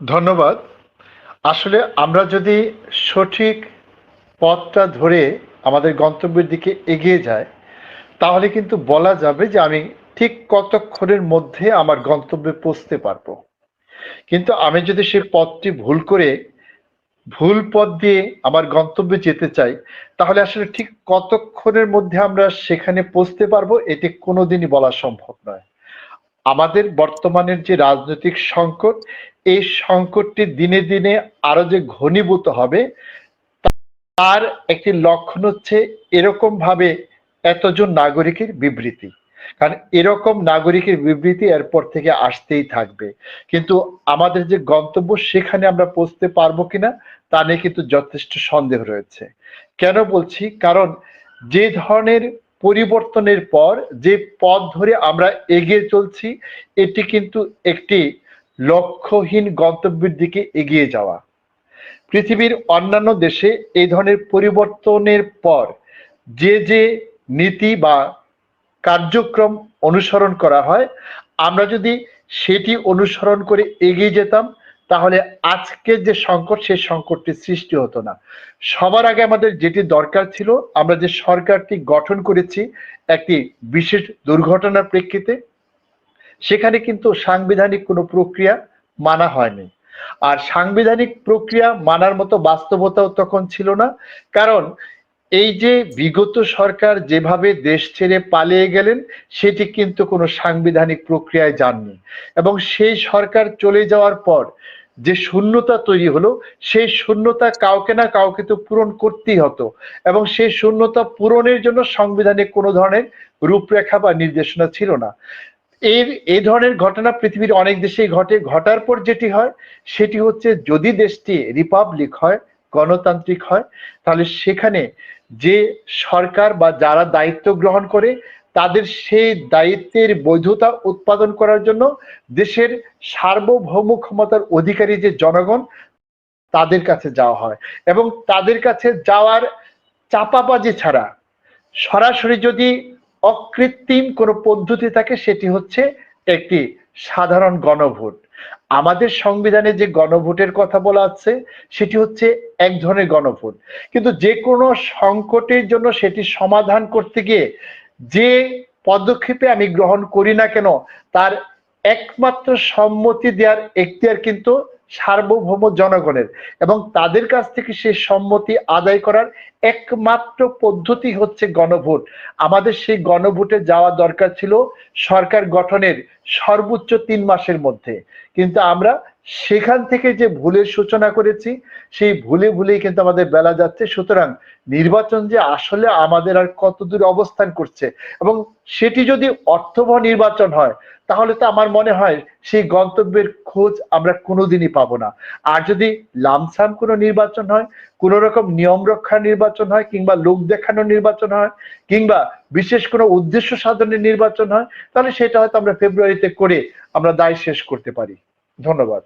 ধন্যবাদ। আসলে আমরা যদি সঠিক পথটা ধরে আমাদের গন্তব্যের দিকে এগিয়ে যায় তাহলে কিন্তু বলা যাবে যে আমি ঠিক কতক্ষণের মধ্যে আমার গন্তব্যে পৌঁছতে পারব। কিন্তু আমি যদি সেই পথটি ভুল করে, ভুল পথ দিয়ে আমার গন্তব্যে যেতে চাই, তাহলে আসলে ঠিক কতক্ষণের মধ্যে আমরা সেখানে পৌঁছতে পারব, এটি কোনোদিনই বলা সম্ভব নয়। আমাদের বর্তমানের যে রাজনৈতিক সংকট, এই সংকটটি দিনে দিনে আরও যে ঘনীভূত হবে, তার একটি লক্ষণ হচ্ছে এরকম ভাবে এতজন নাগরিকের বিবৃতি। কারণ এরকম নাগরিকের বিবৃতি এরপর থেকে আসতেই থাকবে। কিন্তু আমাদের যে গন্তব্য সেখানে আমরা পৌঁছতে পারব কিনা, তা নিয়ে কিন্তু যথেষ্ট সন্দেহ রয়েছে। কেন বলছি? কারণ যে ধরনের পরিবর্তনের পর যে পথ ধরে আমরা এগিয়ে চলছি, এটি কিন্তু একটি লক্ষ্যহীন গন্তব্যের দিকে এগিয়ে যাওয়া। পৃথিবীর অন্যান্য দেশে এই ধরনের পরিবর্তনের পর যে যে নীতি বা কার্যক্রম অনুসরণ করা হয়, আমরা যদি সেটি অনুসরণ করে এগিয়ে যেতাম তাহলে আজকের যে সংকট, সেই সংকটটি সৃষ্টি হতো না। সবার আগে আমাদের যেটি দরকার ছিল, আমরা যে সরকারটি গঠন করেছি একটি বিশেষ দুর্ঘটনার প্রেক্ষিতে, সেখানে কিন্তু সাংবিধানিক কোনো প্রক্রিয়া মানা হয়নি। আর সাংবিধানিক প্রক্রিয়া মানার মতো বাস্তবতাও তখন ছিল না। কারণ এই যে বিগত সরকার যেভাবে দেশ ছেড়ে পালিয়ে গেলেন, সেটি কিন্তু কোনো সাংবিধানিক প্রক্রিয়ায় যাননি। এবং সেই সরকার চলে যাওয়ার পর যে শূন্যতা তৈরি হলো, সেই শূন্যতা কাউকে না কাউকে তো পূরণ করতেই হতো। এবং সেই শূন্যতা পূরণের জন্য সংবিধানে কোনো ধরনের রূপরেখা বা নির্দেশনা ছিল না। এর এই ধরনের ঘটনা পৃথিবীর অনেক দেশেই ঘটে। ঘটার পর যেটি হয়, সেটি হচ্ছে যদি দেশটি রিপাবলিক হয়, গণতান্ত্রিক হয়, তাহলে সেখানে যে সরকার বা যারা দায়িত্ব গ্রহণ করে, তাদের সেই দায়িত্বের বৈধতা উৎপাদন করার জন্য দেশের সার্বভৌম ক্ষমতার অধিকারী যে জনগণ, তাদের কাছে যাওয়া হয়। এবং তাদের কাছে যাওয়ার চাপাবাজি ছাড়া সরাসরি যদি অকৃত্রিম কোনো পদ্ধতি থাকে, সেটি হচ্ছে একটি সাধারণ গণভোট। আমাদের সংবিধানে যে গণভোটের কথা বলা আছে, সেটি হচ্ছে এক ধরনের গণভোট। কিন্তু যে কোনো সংকটের জন্য সেটি সমাধান করতে গিয়ে যে পদক্ষেপে আমি গ্রহণ করি না কেন, তার একমাত্র সম্মতি দেওয়ার এখতিয়ার কিন্তু সার্বভৌম জনগণের এবং তাদের কাছ থেকে সে সম্মতি আদায় করার একমাত্র পদ্ধতি হচ্ছে গণভোট। আমাদের সেই গণভোটে যাওয়া দরকার ছিল সরকার গঠনের সর্বোচ্চ তিন মাসের মধ্যে। কিন্তু আমরা সেখান থেকে যে ভুলের সূচনা করেছি, সেই ভুলে ভুলেই কিন্তু আমাদের বেলা যাচ্ছে। সুতরাং নির্বাচন যে আসলে আমাদের আর কতদূর অবস্থান করছে এবং সেটি যদি অর্থবহ নির্বাচন হয়, তাহলে তো আমার মনে হয় সেই গন্তব্যের খোঁজ আমরা কোনোদিনই পাবো না। আর যদি লামসাম কোনো নির্বাচন হয়, কোন রকম নিয়ম রক্ষা নির্বাচন হয়, কিংবা লোক দেখানো নির্বাচন হয়, কিংবা বিশেষ কোনো উদ্দেশ্য সাধনের নির্বাচন হয়, তাহলে সেটা হয়তো আমরা ফেব্রুয়ারিতে করে আমরা দায় শেষ করতে পারি। ধন্যবাদ।